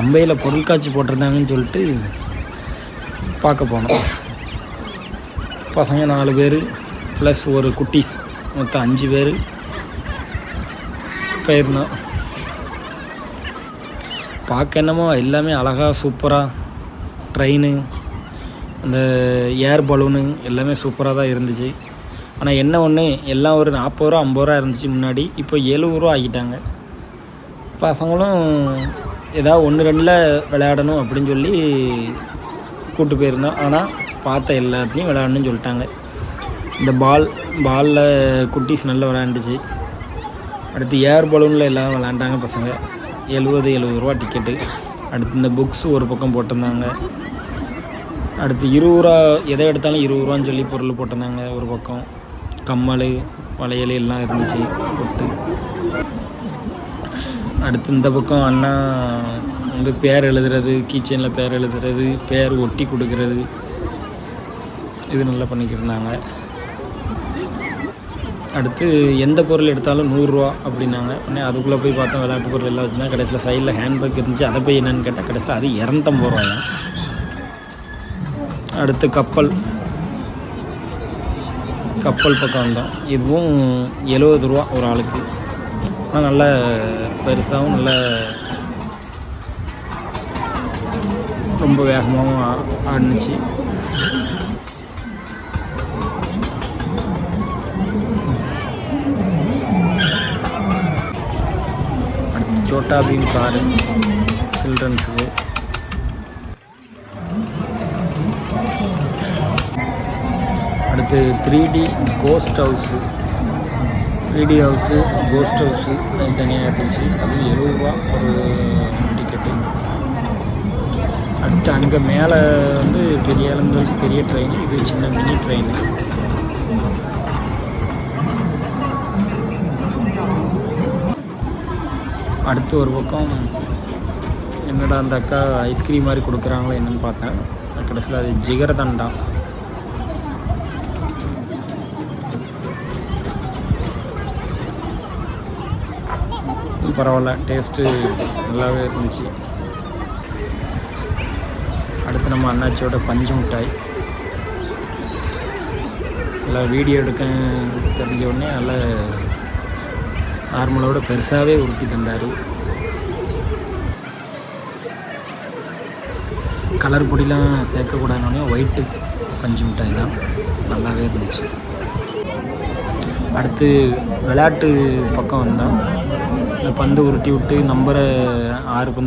அம்பையில் பொருட்காட்சி போட்டிருந்தாங்கன்னு சொல்லிட்டு பார்க்க போனோம். பசங்க நாலு பேர் ப்ளஸ் ஒரு குட்டீஸ் மொத்தம் அஞ்சு பேர் போயிருந்தோம். பார்க்க என்னமோ எல்லாமே அழகாக சூப்பராக ட்ரெயின் அந்த ஏர் பலூனு எல்லாமே சூப்பராக தான் இருந்துச்சு. ஆனால் என்ன ஒன்று எல்லாம் ஒரு நாற்பது ரூபா ஐம்பது ரூபா இருந்துச்சு முன்னாடி இப்போ எழுபது ரூபா ஆக்கிட்டாங்க பசங்களும் ஏதாவது ஒன்று ரெண்டில் விளையாடணும் அப்படின்னு சொல்லி கூப்பிட்டு போயிருந்தோம் ஆனால் பார்த்த எல்லாத்துலேயும் விளையாடணும்னு சொல்லிட்டாங்க. இந்த பால் பாலில் குட்டீஸ் நல்லா விளையாண்டுச்சு. அடுத்து ஏர் பலூனில் எல்லாம் விளையாண்டாங்க பசங்க. எழுபது எழுபது ரூபா டிக்கெட்டு அடுத்து இந்த புக்ஸ் ஒரு பக்கம் போட்டிருந்தாங்க. அடுத்து இருபது ரூபா எதை எடுத்தாலும் இருபது ரூபான்னு சொல்லி பொருள் போட்டிருந்தாங்க ஒரு பக்கம். கம்மல் வளையல் எல்லாம் இருந்துச்சு. போட்டு. அடுத்து இந்த பக்கம் அண்ணா வந்து பேர் எழுதுறது கீச்சனில் பேர் எழுதுறது பேர் ஒட்டி கொடுக்கறது. இது நல்லா பண்ணிக்கிருந்தாங்க அடுத்து எந்த பொருள் எடுத்தாலும் நூறுரூவா அப்படின்னாங்க. உடனே அதுக்குள்ளே போய் பார்த்தோம் விளையாட்டு பொருள் எல்லாம் வச்சுன்னா கடைசியில் சைடில் ஹேண்ட்பேக் இருந்துச்சு. அதை போய் என்னென்னு கேட்டால் கடைசியில் அது இரநூத்தம்பது ரூபாயா அடுத்து கப்பல். கப்பல் பக்கம் வந்தோம் இதுவும் எழுபது ரூபா ஒரு ஆளுக்கு. ஆனால் நல்ல பெருசாகவும் நல்ல ரொம்ப வேகமாகவும் ஆ- அடுத்து சோட்டா பீம் காரு சில்ட்ரன்ஸுக்கு. அடுத்து three D ghost house three D house ghost house அது தனியாக இருந்துச்சு. அது எழுபது ரூபா ஒரு டிக்கெட்டு அடுத்து அங்கே மேலே வந்து பெரிய இளங்கல் பெரிய ட்ரெயின் இது சின்ன மினி ட்ரெயின் அடுத்து ஒரு பக்கம் என்னடா அந்த அக்கா ஐஸ்கிரீம் மாதிரி கொடுக்குறாங்களோ என்னென்னு பார்த்தேன். கடைசியில் அது ஜிகர்தண்டா. பரவாயில்ல டேஸ்ட்டு நல்லாவே இருந்துச்சு. அடுத்து நம்ம அண்ணாச்சியோட பஞ்சு மிட்டாய். நல்லா வீடியோ எடுக்க தெரிஞ்ச உடனே நல்லா நார்மலோட பெருசாகவே உருட்டி தந்தார். கலர் பொடிலாம் சேர்க்கக்கூடாதுனோடனே ஒயிட்டு பஞ்சு மிட்டாய் தான். நல்லாவே இருந்துச்சு. அடுத்து விளையாட்டு பக்கம் வந்தோம் இந்த பந்து உருட்டி விட்டு நம்பரை ஆறு பந்து